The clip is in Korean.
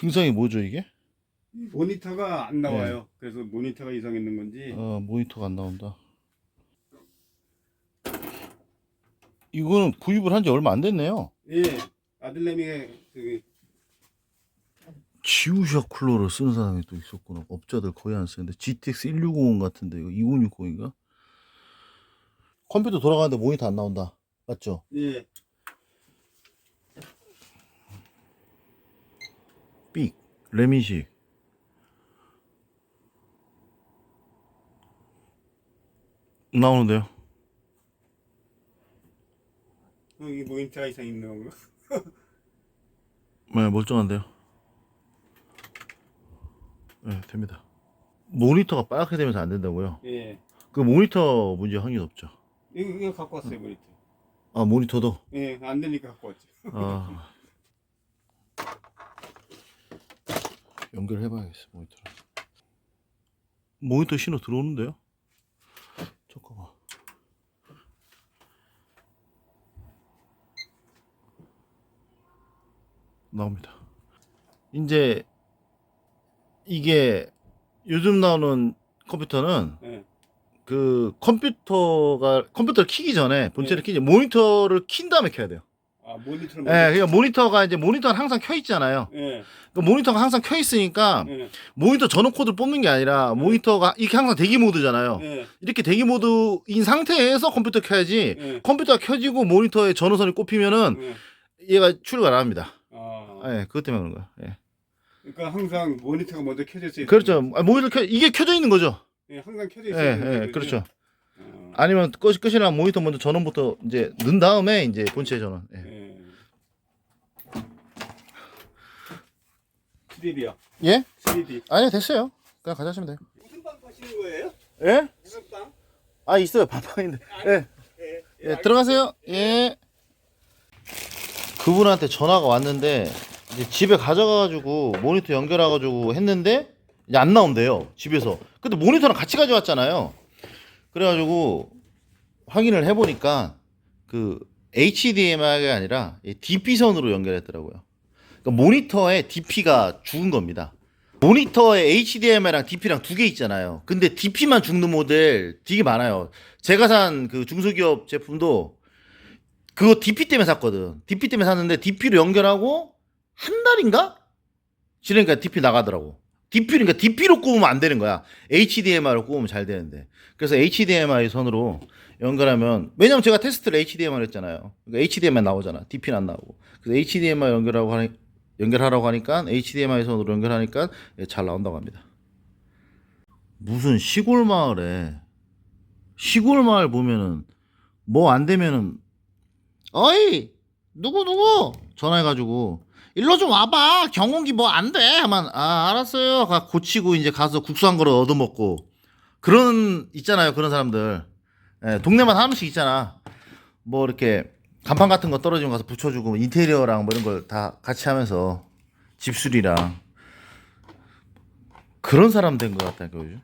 증상이 뭐죠 이게? 모니터가 안 나와요. 그래서 모니터가 이상했는 건지. 어 모니터가 안 나온다. 이거는 구입을 한 지 얼마 안 됐네요. 예. 아들내미 그 지우샤 쿨러를 쓰는 사람이 또 있었구나. 업자들 거의 안 쓰는데 GTX 1650 같은데 이거 2060인가? 컴퓨터 돌아가는데 모니터 안 나온다. 맞죠? 예. 레미식 나오는데요. 여기 모니터가 이상 있는 건가? 네, 멀쩡한데요. 네, 됩니다. 모니터가 빨갛게 되면서 안 된다고요? 예. 그 모니터 문제 확률 없죠. 이거, 이거 갖고 왔어요 모니터. 아 모니터도 예. 안 되니까 갖고 왔죠. 아 연결해봐야겠어 모니터. 모니터 신호 들어오는데요? 잠깐만. 나옵니다. 이제 이게 요즘 나오는 컴퓨터는 예. 그 컴퓨터가 컴퓨터를 키기 전에 본체를 네. 키기 전에 모니터를 킨 다음에 켜야 돼요. 아 모니터를. 예, 그러니까 모니터가 이제 모니터는 항상 켜 있잖아요. 예. 그 모니터가 항상 켜 있으니까 예. 모니터 전원 코드를 뽑는 게 아니라 모니터가 이렇게 항상 대기 모드잖아요. 예. 이렇게 대기 모드인 상태에서 컴퓨터 켜야지 예. 컴퓨터가 켜지고 모니터에 전원선이 꼽히면은 예. 얘가 출력 안 합니다. 아. 예, 그것 때문에 그런 거예요. 예. 그러니까 항상 모니터가 먼저 켜져 있어요. 그렇죠. 아, 모니터 켜 이게 켜져 있는 거죠. 예. 항상 켜져 예, 있어요. 예, 그렇죠. 아. 아니면 끝 끝이나 모니터 먼저 전원부터 이제 넣은 다음에 이제 본체 전원. 예. 예. 3D요. 예? 3D. 아니요 됐어요. 그냥 가져가시면 돼요. 무슨 빵 파시는 거예요? 예? 무슨 빵? 아 있어요 밥방인데. 예. 예. 예 들어가세요. 예. 그분한테 전화가 왔는데 이제 집에 가져가가지고 모니터 연결해가지고 했는데 이제 안 나온대요 집에서. 근데 모니터랑 같이 가져왔잖아요. 그래가지고 확인을 해보니까 그 HDMI가 아니라 DP 선으로 연결했더라고요. 그러니까 모니터에 DP가 죽은 겁니다. 모니터에 HDMI랑 DP랑 두 개 있잖아요. 근데 DP만 죽는 모델 되게 많아요. 제가 산 그 중소기업 제품도 그거 DP 때문에 샀거든. DP 때문에 샀는데 DP로 연결하고 한 달인가? 지나니까 DP 나가더라고. DP를 그러니까 DP로 꼽으면 안 되는 거야. HDMI로 꼽으면 잘 되는데. 그래서 HDMI 선으로 연결하면 왜냐면 제가 테스트를 HDMI로 했잖아요. 그러니까 HDMI 나오잖아. DP는 안 나오고. 그래서 HDMI 연결하고 연결하라고 하니까 HDMI 선으로 연결하니까 예, 잘 나온다고 합니다. 무슨 시골 마을에 시골 마을 보면은 뭐 안 되면은 어이 누구 누구? 전화해가지고 일로 좀 와봐. 경운기 뭐 안 돼? 하면 아 알았어요. 가 고치고 이제 가서 국수 한 그릇 얻어먹고 그런 있잖아요. 그런 사람들. 예, 동네만 한 명씩 있잖아. 뭐 이렇게 간판 같은 거 떨어지면 가서 붙여주고 인테리어랑 뭐 이런 걸 다 같이 하면서 집수리랑 그런 사람 된 것 같다니까 요즘